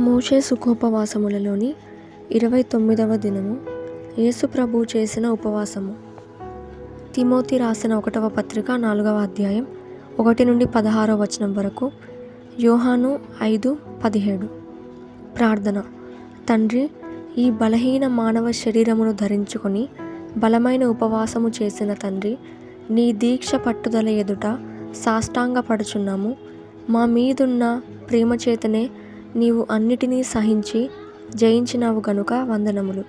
మోషే సుఖోపవాసములలోని ఇరవై తొమ్మిదవ దినము యేసు ప్రభు చేసిన ఉపవాసము. తిమోతి రాసిన ఒకటవ పత్రిక నాలుగవ అధ్యాయం ఒకటి నుండి పదహారవ వచనం వరకు యోహాను ఐదు పదిహేడు. ప్రార్థన. తండ్రి ఈ బలహీన మానవ శరీరమును ధరించుకొని బలమైన ఉపవాసము చేసిన తండ్రి నీ దీక్ష పట్టుదల ఎదుట సాష్టాంగపడుచున్నాము. మా మీదున్న ప్రేమ చేతనే నీవు అన్నిటినీ సహించి జయించినావు గనుక వందనములు.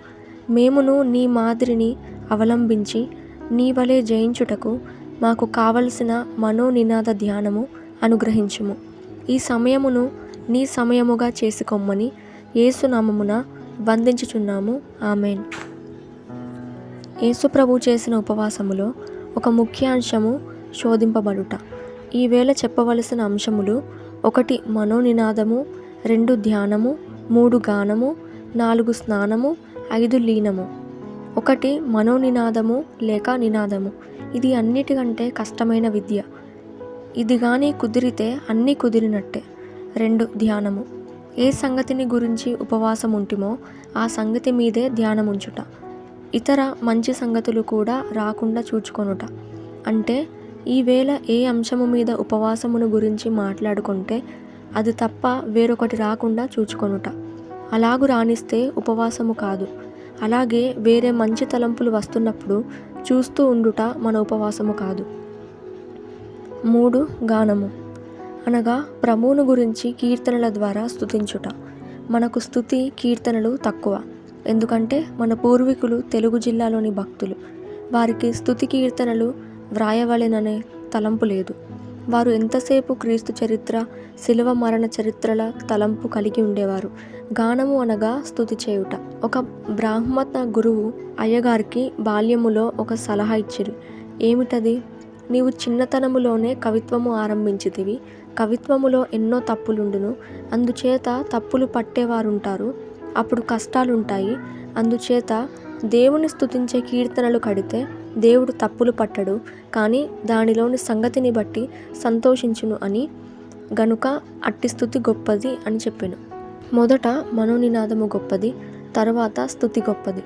మేమును నీ మాదిరిని అవలంబించి నీ వలె జయించుటకు మాకు కావలసిన మనోనినాద ధ్యానము అనుగ్రహించుము. ఈ సమయమును నీ సమయముగా చేసుకొమ్మని ఏసునామమున వందించుచున్నాము. ఆమెన్. యేసు ప్రభు చేసిన ఉపవాసములో ఒక ముఖ్య అంశము శోధింపబడుట ఈవేళ చెప్పవలసిన అంశములు ఒకటి మనోనినాదము రెండు ధ్యానము మూడు గానము నాలుగు స్నానము ఐదు లీనము. ఒకటి మనోనినాదము లేక నినాదము. ఇది అన్నిటికంటే కష్టమైన విద్య. ఇది కానీ కుదిరితే అన్నీ కుదిరినట్టే. రెండు ధ్యానము. ఏ సంగతిని గురించి ఉపవాసం ఉంటిమో ఆ సంగతి మీదే ధ్యానముంచుట. ఇతర మంచి సంగతులు కూడా రాకుండా చూచుకొనుట. అంటే ఈవేళ ఏ అంశము మీద ఉపవాసమును గురించి మాట్లాడుకుంటే అది తప్ప వేరొకటి రాకుండా చూచుకొనుట. అలాగు రాణిస్తే ఉపవాసము కాదు. అలాగే వేరే మంచి తలంపులు వస్తున్నప్పుడు చూస్తూ ఉండుట మన ఉపవాసము కాదు. మూడు గానము. అనగా ప్రభువును గురించి కీర్తనల ద్వారా స్థుతించుట మనకు స్థుతి కీర్తనలు తక్కువ. ఎందుకంటే మన పూర్వీకులు తెలుగు జిల్లాలోని భక్తులు. వారికి స్థుతి కీర్తనలు వ్రాయవలెననే తలంపు లేదు. వారు ఎంతసేపు క్రీస్తు చరిత్ర శిలువ మరణ చరిత్రల తలంపు కలిగి ఉండేవారు. గానము అనగా స్థుతి చేయుట. ఒక బ్రాహ్మణ గురువు అయ్యగారికి బాల్యములో ఒక సలహా ఇచ్చిరు. ఏమిటది? నీవు చిన్నతనములోనే కవిత్వము ఆరంభించితివి. కవిత్వములో ఎన్నో తప్పులుండును. అందుచేత తప్పులు పట్టేవారుంటారు. అప్పుడు కష్టాలుంటాయి. అందుచేత దేవుని స్థుతించే కీర్తనలు కడితే దేవుడు తప్పులు పట్టడు కానీ దానిలోని సంగతిని బట్టి సంతోషించును అని గనుక అట్టి స్థుతి గొప్పది అని చెప్పాను. మొదట మనోనినాదము గొప్పది తర్వాత స్థుతి గొప్పది.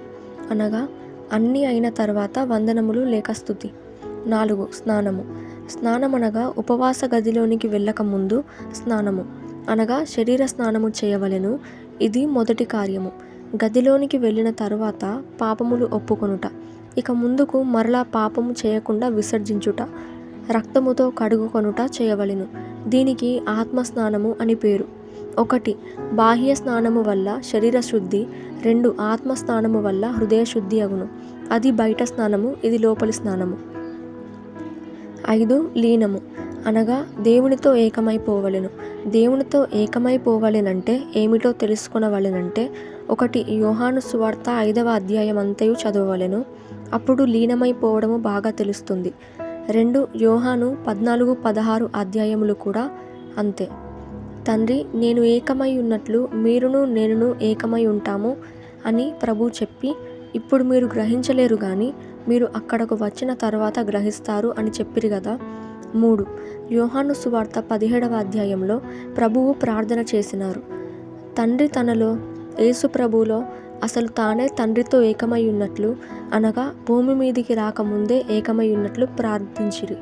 అనగా అన్నీ అయిన తర్వాత వందనములు లేక స్థుతి నాలుగు స్నానము. స్నానం అనగా ఉపవాస గదిలోనికి వెళ్ళక ముందు స్నానము. అనగా శరీర స్నానము చేయవలెను. ఇది మొదటి కార్యము. గదిలోనికి వెళ్ళిన తరువాత పాపములు ఒప్పుకొనుట. ఇక ముందుకు మరలా పాపము చేయకుండా విసర్జించుట రక్తముతో కడుగుకొనుట చేయవలెను. దీనికి ఆత్మస్నానము అని పేరు. ఒకటి బాహ్య స్నానము వల్ల శరీర శుద్ధి రెండు ఆత్మ స్నానము వల్ల హృదయ శుద్ధి అగును. అది బయట స్నానము ఇది లోపలి స్నానము. ఐదు లీనము. అనగా దేవునితో ఏకమైపోవలెను. దేవునితో ఏకమైపోవలెనంటే ఏమిటో తెలుసుకొనవలెనంటే ఒకటి యోహాను సువార్త ఐదవ అధ్యాయం అంతయు చదవవలెను. అప్పుడు లీనమైపోవడము బాగా తెలుస్తుంది. రెండు యోహాను పద్నాలుగు పదహారు అధ్యాయములు కూడా అంతే. తండ్రి నేను ఏకమై ఉన్నట్లు మీరును నేనును ఏకమై ఉంటాము అని ప్రభు చెప్పి ఇప్పుడు మీరు గ్రహించలేరు కానీ మీరు అక్కడకు వచ్చిన తర్వాత గ్రహిస్తారు అని చెప్పిరు కదా మూడు యోహాను సువార్త పదిహేడవ అధ్యాయంలో ప్రభువు ప్రార్థన చేసినారు. తండ్రి తనలో యేసు అసలు తానే తండ్రితో ఏకమై ఉన్నట్లు అనగా భూమి మీదికి రాకముందే ఏకమై ఉన్నట్లు ప్రార్థించిరి.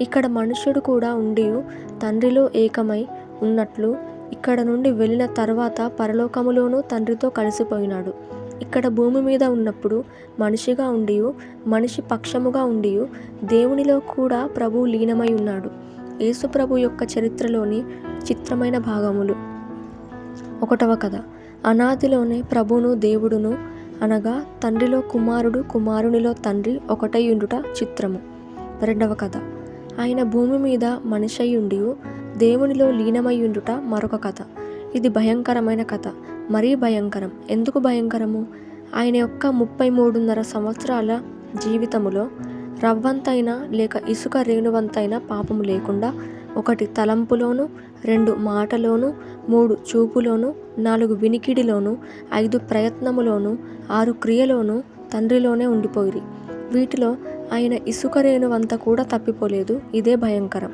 ఇక్కడ మనుష్యుడు కూడా ఉండి తండ్రిలో ఏకమై ఉన్నట్లు ఇక్కడ నుండి వెళ్ళిన తర్వాత పరలోకములోనూ తండ్రితో కలిసిపోయినాడు. ఇక్కడ భూమి మీద ఉన్నప్పుడు మనిషిగా ఉండి మనిషి పక్షముగా ఉండి దేవునిలో కూడా ప్రభు లీనమై ఉన్నాడు. యేసు ప్రభు యొక్క చరిత్రలోని చిత్రమైన భాగములు. ఒకటవ కథ. అనాదిలోనే ప్రభును దేవుడును అనగా తండ్రిలో కుమారుడు కుమారునిలో తండ్రి ఒకటై ఉండుట చిత్రము. రెండవ కథ. ఆయన భూమి మీద మనిషయ్యుండి దేవునిలో లీనమయ్యుండుట మరొక కథ. ఇది భయంకరమైన కథ. మరీ భయంకరం. ఎందుకు భయంకరము? ఆయన యొక్క ముప్పై మూడున్నర సంవత్సరాల జీవితములో రవ్వంతైనా లేక ఇసుక రేణువంతైనా పాపము లేకుండా ఒకటి తలంపులోను రెండు మాటలోను మూడు చూపులోను నాలుగు వినికిడిలోను ఐదు ప్రయత్నములోను ఆరు క్రియలోను తండ్రిలోనే ఉండిపోయిరి. వీటిలో ఆయన ఇసుక రేణువంత కూడా తప్పిపోలేదు ఇదే భయంకరం.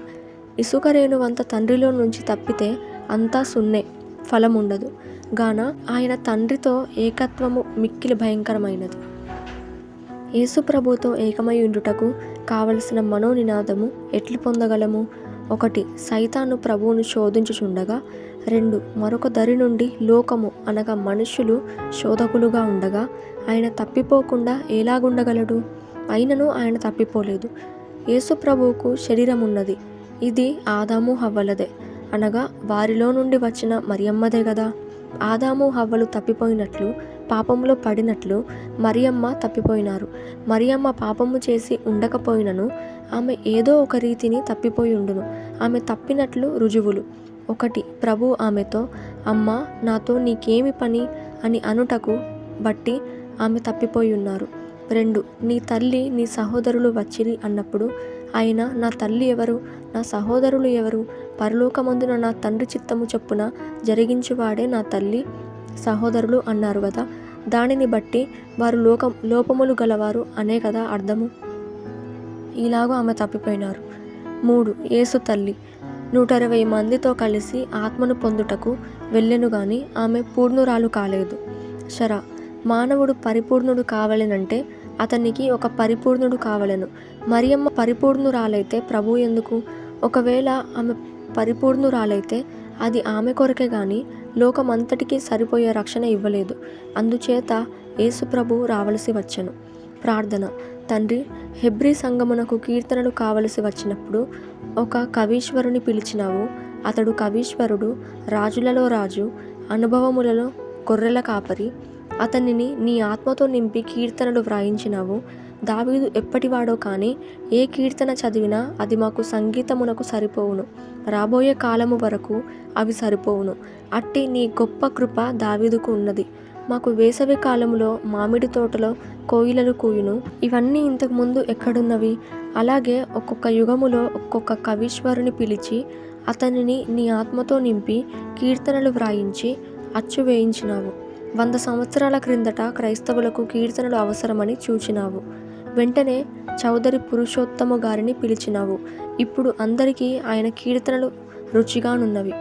ఇసుక రేణువంత తండ్రిలో నుంచి తప్పితే అంతా సున్నే ఫలముండదు. గాన ఆయన తండ్రితో ఏకత్వము మిక్కిలి భయంకరమైనది. యేసుప్రభుతో ఏకమై ఉండుటకు కావలసిన మనోనినాదము ఎట్లు పొందగలము? ఒకటి సైతాను ప్రభువును శోధించుచుండగా రెండు మరొక దరి నుండి లోకము అనగా మనుషులు శోధకులుగా ఉండగా ఆయన తప్పిపోకుండా ఎలాగుండగలడు? అయినను ఆయన తప్పిపోలేదు. యేసు ప్రభువుకు శరీరం ఉన్నది ఇది ఆదాము హవ్వలదే అనగా వారిలో నుండి వచ్చిన మరియమ్మదే కదా ఆదాము హవ్వలు తప్పిపోయినట్లు పాపంలో పడినట్లు మరియమ్మ తప్పిపోయినారు. మరియమ్మ పాపము చేసి ఉండకపోయినను ఆమె ఏదో ఒక రీతిని తప్పిపోయి ఉండును. ఆమె తప్పినట్లు రుజువులు. ఒకటి ప్రభు ఆమెతో అమ్మ నాతో నీకేమి పని అని అనుటకు బట్టి ఆమె తప్పిపోయి ఉన్నారు. రెండు నీ తల్లి నీ సహోదరులు వచ్చిరి అన్నప్పుడు ఆయన నా తల్లి ఎవరు నా సహోదరులు ఎవరు పరలోకమందున నా తండ్రి చిత్తము చొప్పున జరిగించువాడే నా తల్లి సహోదరులు అన్నారు కదా. దానిని బట్టి వారు లోకం లోపములు గలవారు అనే కదా అర్థము? ఇలాగూ ఆమె తప్పిపోయినారు. మూడు యేసు తల్లి. నూట ఇరవై మందితో కలిసి ఆత్మను పొందుటకు వెళ్ళెను గాని ఆమె పూర్ణురాలు కాలేదు. శరా మానవుడు పరిపూర్ణుడు కావలెనంటే అతనికి ఒక పరిపూర్ణుడు కావలెను. మరియమ్మ పరిపూర్ణురాలైతే ప్రభు ఎందుకు? ఒకవేళ ఆమె పరిపూర్ణురాలైతే అది ఆమె కొరకే గాని లోకమంతటికీ సరిపోయే రక్షణ ఇవ్వలేదు. అందుచేత యేసు ప్రభు రావలసి వచ్చెను. ప్రార్థన. తండ్రి హెబ్రీ సంగమునకు కీర్తనలు కావలసి వచ్చినప్పుడు ఒక కవీశ్వరుని పిలిచినావు. అతడు కవీశ్వరుడు రాజులలో రాజు అనుభవములలో గొర్రెల కాపరి. అతనిని నీ ఆత్మతో నింపి కీర్తనలు వ్రాయించినావు. దావీదు ఎప్పటివాడో కానీ ఏ కీర్తన చదివినా అది మాకు సంగీతమునకు సరిపోవును. రాబోయే కాలము వరకు అవి సరిపోవును. అట్టి నీ గొప్ప కృప దావీదుకు ఉన్నది. మాకు వేసవి కాలంలో మామిడి తోటలో కోయిలలు కూయును. ఇవన్నీ ఇంతకుముందు ఎక్కడున్నవి? అలాగే ఒక్కొక్క యుగములో ఒక్కొక్క కవీశ్వరుని పిలిచి అతనిని నీ ఆత్మతో నింపి కీర్తనలు వ్రాయించి అచ్చు వేయించినావు. వంద సంవత్సరాల క్రిందట క్రైస్తవులకు కీర్తనలు అవసరమని చూచినావు. వెంటనే చౌదరి పురుషోత్తమ గారిని పిలిచినావు. ఇప్పుడు అందరికీ ఆయన కీర్తనలు రుచిగానున్నవి.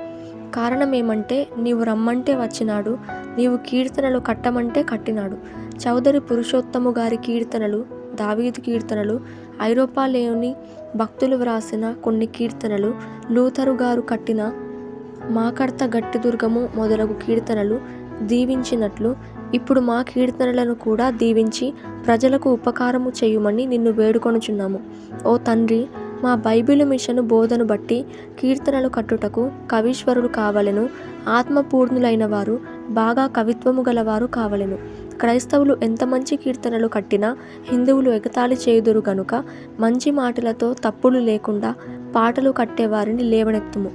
కారణమేమంటే నీవు రమ్మంటే వచ్చినాడు నీవు కీర్తనలు కట్టమంటే కట్టినాడు. చౌదరి పురుషోత్తము గారి కీర్తనలు దావీదు కీర్తనలు ఐరోపాలోని భక్తులు వ్రాసిన కొన్ని కీర్తనలు లూథరు గారు కట్టిన మాకర్త గట్టి దుర్గము మొదలగు కీర్తనలు దీవించినట్లు ఇప్పుడు మా కీర్తనలను కూడా దీవించి ప్రజలకు ఉపకారము చేయుమని నిన్ను వేడుకొనుచున్నాము. ఓ తండ్రి మా బైబిలు మిషను బోధను బట్టి కీర్తనలు కట్టుటకు కవీశ్వరుడు కావలెను. ఆత్మపూర్ణులైన వారు బాగా కవిత్వము గలవారు కావలెను. క్రైస్తవులు ఎంత మంచి కీర్తనలు కట్టినా హిందువులు ఎగతాళి చేయుదురు గనుక మంచి మాటలతో తప్పులు లేకుండా పాటలు కట్టేవారిని లేవనెత్తుము.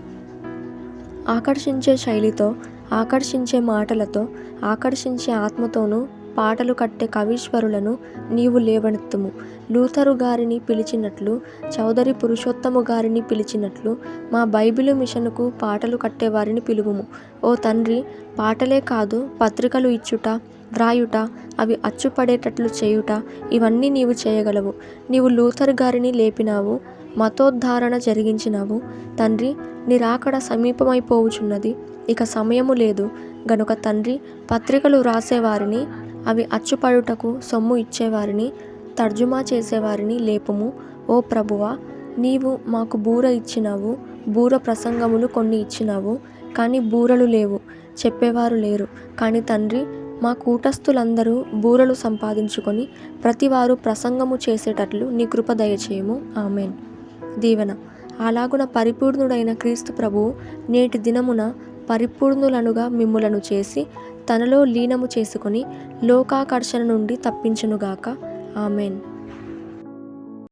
ఆకర్షించే శైలితో ఆకర్షించే మాటలతో ఆకర్షించే ఆత్మతోనూ పాటలు కట్టే కవీశ్వరులను నీవు లేవనెత్తుము. లూథరు గారిని పిలిచినట్లు చౌదరి పురుషోత్తము గారిని పిలిచినట్లు మా బైబిలు మిషన్కు పాటలు కట్టేవారిని పిలువుము. ఓ తండ్రి పాటలే కాదు పత్రికలు ఇచ్చుట వ్రాయుట అవి అచ్చుపడేటట్లు చేయుట ఇవన్నీ నీవు చేయగలవు. నీవు లూథర్ గారిని లేపినావు మతోద్ధారణ జరిగించినావు. తండ్రి నిరాకడ సమీపమైపోవుచున్నది ఇక సమయము లేదు. గనుక తండ్రి పత్రికలు వ్రాసేవారిని అవి అచ్చుపడుటకు సొమ్ము ఇచ్చేవారిని తర్జుమా చేసేవారిని లేపుము. ఓ ప్రభువా నీవు మాకు బూర ఇచ్చినావు బూర ప్రసంగములు కొన్ని ఇచ్చినావు కానీ బూరలు లేవు చెప్పేవారు లేరు. కానీ తండ్రి మా కూటస్థులందరూ బూరలు సంపాదించుకొని ప్రతివారు ప్రసంగము చేసేటట్లు నీ కృప దయచేయము. ఆమెన్. దీవెన. అలాగున పరిపూర్ణుడైన క్రీస్తు ప్రభువు నేటి దినమున పరిపూర్ణులనుగా మిమ్ములను చేసి తనలో లీనము చేసుకుని లోకాకర్షణ నుండి తప్పించునుగాక. ఆమెన్.